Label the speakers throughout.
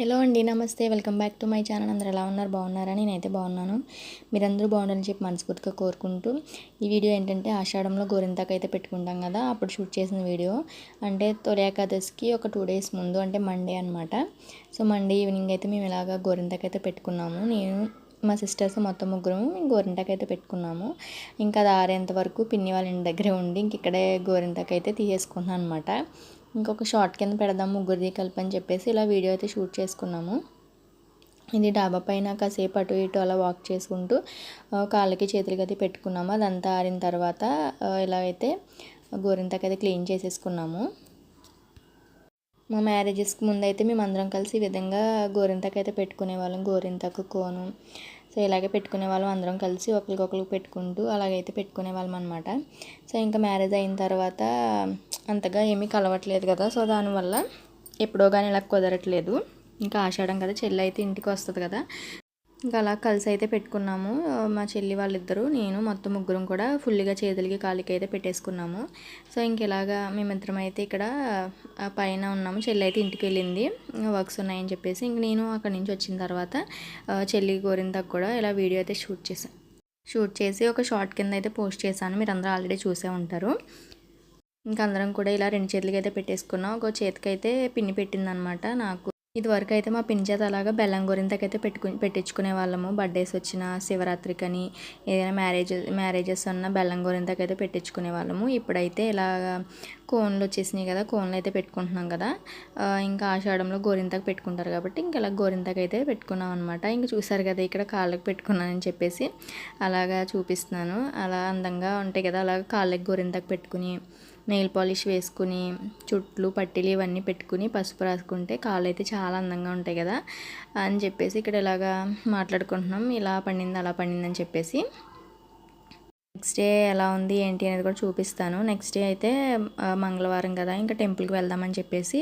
Speaker 1: Hello అండి నమస్తే. Welcome back to my channel. అందరూ ఎలా ఉన్నారు? బాగున్నారని నేనైతే బాగున్నాను. మీరందరూ బాగుండాలని చెప్పి మనస్ఫూర్తిగా కోరుకుంటూ ఈ వీడియో ఏంటంటే ఆషాఢంలో గోరింతాకు అయితే పెట్టుకుంటాం కదా అప్పుడు షూట్ చేసిన వీడియో. అంటే తొలి ఏకాదశికి ఒక టూ డేస్ ముందు అంటే మండే అనమాట సో మండే ఈవినింగ్ అయితే మేము ఇలాగ గోరింతాకు అయితే పెట్టుకున్నాము. నేను మా సిస్టర్స్ మొత్తం ముగ్గురం గోరింటాకు అయితే పెట్టుకున్నాము. ఇంకా అది ఆరేంత వరకు పిన్ని వాళ్ళ ఇంటి దగ్గరే ఉండి ఇంక ఇక్కడే గోరింటాకు అయితే తీసేసుకున్నాను అనమాట ఇంకొక షార్ట్ కింద పెడదాం ముగ్గురిది కలిపి అని చెప్పేసి ఇలా వీడియో అయితే షూట్ చేసుకున్నాము. ఇది డాబా పైన కాసేపు అటు ఇటు అలా వాక్ చేసుకుంటూ కాళ్ళకి చేతులకి అయితే పెట్టుకున్నాము. అదంతా ఆరిన తర్వాత ఇలా అయితే గోరింతకైతే క్లీన్ చేసేసుకున్నాము. మా మ్యారేజెస్కి ముందు అయితే మేము అందరం కలిసి ఈ విధంగా గోరింతకైతే పెట్టుకునే వాళ్ళం. గోరింతకు కోను సో ఇలాగే పెట్టుకునే వాళ్ళం. అందరం కలిసి ఒకరికొకరికి పెట్టుకుంటూ అలాగైతే పెట్టుకునే వాళ్ళం అనమాట సో ఇంకా మ్యారేజ్ అయిన తర్వాత అంతగా ఏమీ కలవట్లేదు కదా. సో దానివల్ల ఎప్పుడో కానీ ఇలా కుదరట్లేదు. ఇంకా ఆషాఢం కదా చెల్లి అయితే ఇంటికి వస్తుంది కదా. ఇంకా అలా కలిసి అయితే పెట్టుకున్నాము. మా చెల్లి వాళ్ళిద్దరూ నేను మొత్తం ముగ్గురం కూడా ఫుల్గా చేతులకి కాలికి అయితే పెట్టేసుకున్నాము. సో ఇంక ఇలాగా మేమిద్దరం అయితే ఇక్కడ పైన ఉన్నాము. చెల్లి అయితే ఇంటికి వెళ్ళింది. వర్క్స్ ఉన్నాయని చెప్పేసి ఇంక నేను అక్కడి నుంచి వచ్చిన తర్వాత చెల్లి కోరిన కూడా ఇలా వీడియో అయితే షూట్ చేశాను షూట్ చేసి ఒక షార్ట్ కింద అయితే పోస్ట్ చేశాను. మీరు అందరూ ఆల్రెడీ చూసే ఉంటారు. ఇంకా అందరం కూడా ఇలా రెండు చేతులకి అయితే పెట్టేసుకున్నాం. ఒక చేతికి అయితే పిన్ని పెట్టిందనమాట నాకు. ఇదివరకు అయితే మా పిన్ని చేత అలాగా బెల్లం గోరింతకైతే పెట్టుకు పెట్టించుకునే వాళ్ళము. బర్త్డేస్ వచ్చిన శివరాత్రికని ఏదైనా మ్యారేజ్ మ్యారేజెస్ ఉన్న బెల్లం గోరింతకైతే పెట్టించుకునే వాళ్ళము. ఇప్పుడైతే ఇలాగ కోన్లు వచ్చేసినాయి కదా కోన్లు అయితే పెట్టుకుంటున్నాం కదా. ఇంకా ఆషాఢంలో గోరింతకు పెట్టుకుంటారు కాబట్టి ఇంకా ఇలా గోరింతకు అయితే పెట్టుకున్నాం అనమాట. ఇంకా చూసారు కదా ఇక్కడ కాళ్ళకి పెట్టుకున్నానని చెప్పేసి అలాగా చూపిస్తున్నాను. అలా అందంగా ఉంటాయి కదా అలాగ కాళ్ళకి గోరింతకు పెట్టుకుని నెయిల్ పాలిష్ వేసుకుని చుట్లు పట్టీలు ఇవన్నీ పెట్టుకుని పసుపు రాసుకుంటే కాళ్ళు అయితే చాలా అందంగా ఉంటాయి కదా. అని చెప్పేసి ఇక్కడ ఇలాగా మాట్లాడుకుంటున్నాం. ఇలా పండింది అలా పండింది అని చెప్పేసి. నెక్స్ట్ డే ఎలా ఉంది ఏంటి అనేది కూడా చూపిస్తాను. నెక్స్ట్ డే అయితే మంగళవారం కదా ఇంకా టెంపుల్కి వెళ్దామని చెప్పేసి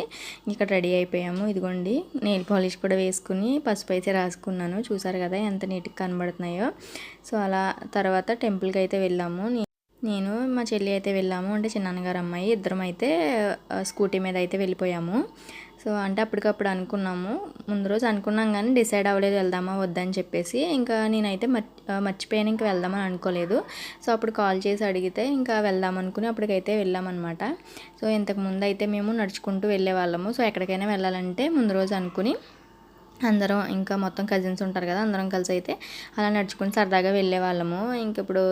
Speaker 1: ఇక్కడ రెడీ అయిపోయాము. ఇదిగోండి నెయిల్ పాలిష్ కూడా వేసుకుని పసుపు అయితే రాసుకున్నాను. చూసారు కదా ఎంత నీట్గా కనబడుతున్నాయో. సో అలా తర్వాత టెంపుల్కి అయితే వెళ్ళాము. నేను మా చెల్లి అయితే వెళ్ళాము. అంటే చిన్నాన్నగారు అమ్మాయి ఇద్దరం అయితే స్కూటీ మీద అయితే వెళ్ళిపోయాము. సో అంటే అప్పటికప్పుడు అనుకున్నాము. ముందు రోజు అనుకున్నాం కానీ డిసైడ్ అవ్వలేదు వెళ్దామా వద్దని చెప్పేసి. ఇంకా నేనైతే మర్చిపోయాను ఇంకా వెళ్దామని అనుకోలేదు. సో అప్పుడు కాల్ చేసి అడిగితే ఇంకా వెళ్దాం అనుకుని అప్పటికైతే వెళ్ళామన్నమాట. సో ఇంతకు ముందు అయితే మేము నడుచుకుంటూ వెళ్ళే వాళ్ళము సో ఎక్కడికైనా వెళ్ళాలంటే ముందు రోజు అనుకుని అందరం ఇంకా మొత్తం కజిన్స్ ఉంటారు కదా అందరం కలిసి అయితే అలా నడుచుకుని సరదాగా వెళ్ళే వాళ్ళము ఇంక ఇప్పుడు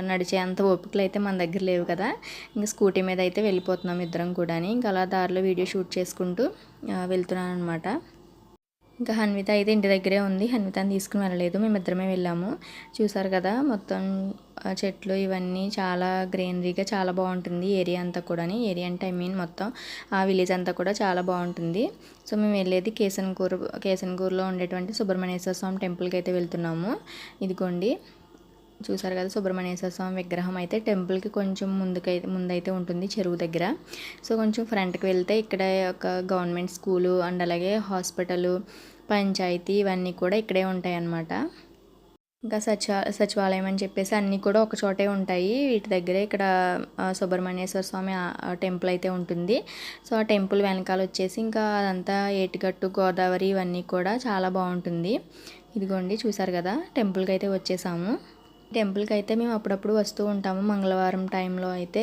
Speaker 1: నడిచే అంత ఓపికలు అయితే మన దగ్గర లేవు కదా. ఇంకా స్కూటీ మీద అయితే వెళ్ళిపోతున్నాం ఇద్దరం కూడా ఇంకా అలా దారిలో వీడియో షూట్ చేసుకుంటూ వెళ్తున్నాను అనమాట ఇంకా హన్విత అయితే ఇంటి దగ్గరే ఉంది. హన్వితని తీసుకుని వెళ్ళలేదు. మేమిద్దరమే వెళ్ళాము. చూసారు కదా మొత్తం చెట్లు ఇవన్నీ చాలా గ్రీనరీగా చాలా బాగుంటుంది. ఏరియా అంతా కూడా ఏరియా అంటే ఐ మీన్ మొత్తం ఆ విలేజ్ అంతా కూడా చాలా బాగుంటుంది. సో మేము వెళ్ళేది కేసన్కూరు కేసన్కూరులో ఉండేటువంటి సుబ్రహ్మణ్యేశ్వర స్వామి టెంపుల్కి అయితే వెళ్తున్నాము. ఇదిగోండి. చూసారు కదా సుబ్రహ్మణ్యేశ్వర స్వామి విగ్రహం అయితే టెంపుల్కి కొంచెం ముందుకైతే ముందైతే ఉంటుంది చెరువు దగ్గర. సో కొంచెం ఫ్రంట్కి వెళ్తే ఇక్కడ ఒక గవర్నమెంట్ స్కూలు అండ్ అలాగే హాస్పిటల్ పంచాయతీ ఇవన్నీ కూడా ఇక్కడే ఉంటాయి అన్నమాట ఇంకా సచివా సచివాలయం అని చెప్పేసి అన్నీ కూడా ఒక చోటే ఉంటాయి. వీటి దగ్గరే ఇక్కడ సుబ్రహ్మణ్యేశ్వర స్వామి టెంపుల్ అయితే ఉంటుంది. సో ఆ టెంపుల్ వెనకాల వచ్చేసి ఇంకా అదంతా ఏటిగట్టు గోదావరి ఇవన్నీ కూడా చాలా బాగుంటుంది. ఇదిగోండి చూసారు కదా టెంపుల్కి అయితే వచ్చేసాము. టెంపుల్కి అయితే మేము అప్పుడప్పుడు వస్తూ ఉంటాము. మంగళవారం టైంలో అయితే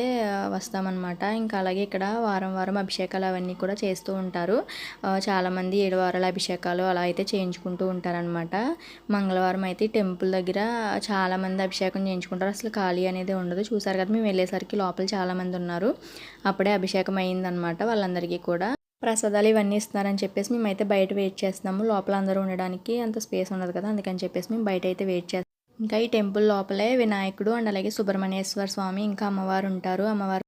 Speaker 1: వస్తామన్నమాట. ఇంకా అలాగే ఇక్కడ వారం వారం అభిషేకాలు అవన్నీ కూడా చేస్తూ ఉంటారు. చాలామంది ఏడు వారాల అభిషేకాలు అలా అయితే చేయించుకుంటూ ఉంటారనమాట మంగళవారం అయితే టెంపుల్ దగ్గర చాలామంది అభిషేకం చేయించుకుంటారు. అసలు ఖాళీ అనేది ఉండదు. చూసారు కదా మేము వెళ్ళేసరికి లోపల చాలామంది ఉన్నారు. అప్పుడే అభిషేకం అయిందనమాట వాళ్ళందరికీ కూడా. ప్రసాదాలు ఇవన్నీ ఇస్తున్నారని చెప్పేసి మేమైతే బయట వెయిట్ చేస్తున్నాము. లోపల అందరూ ఉండడానికి అంత స్పేస్ ఉండదు కదా అందుకని చెప్పేసి మేము బయట అయితే వెయిట్ చేస్తాం ఇంకా ఈ టెంపుల్ లోపలే వినాయకుడు అండ్ అలాగే సుబ్రహ్మణ్యేశ్వర స్వామి ఇంకా అమ్మవారు ఉంటారు. అమ్మవారు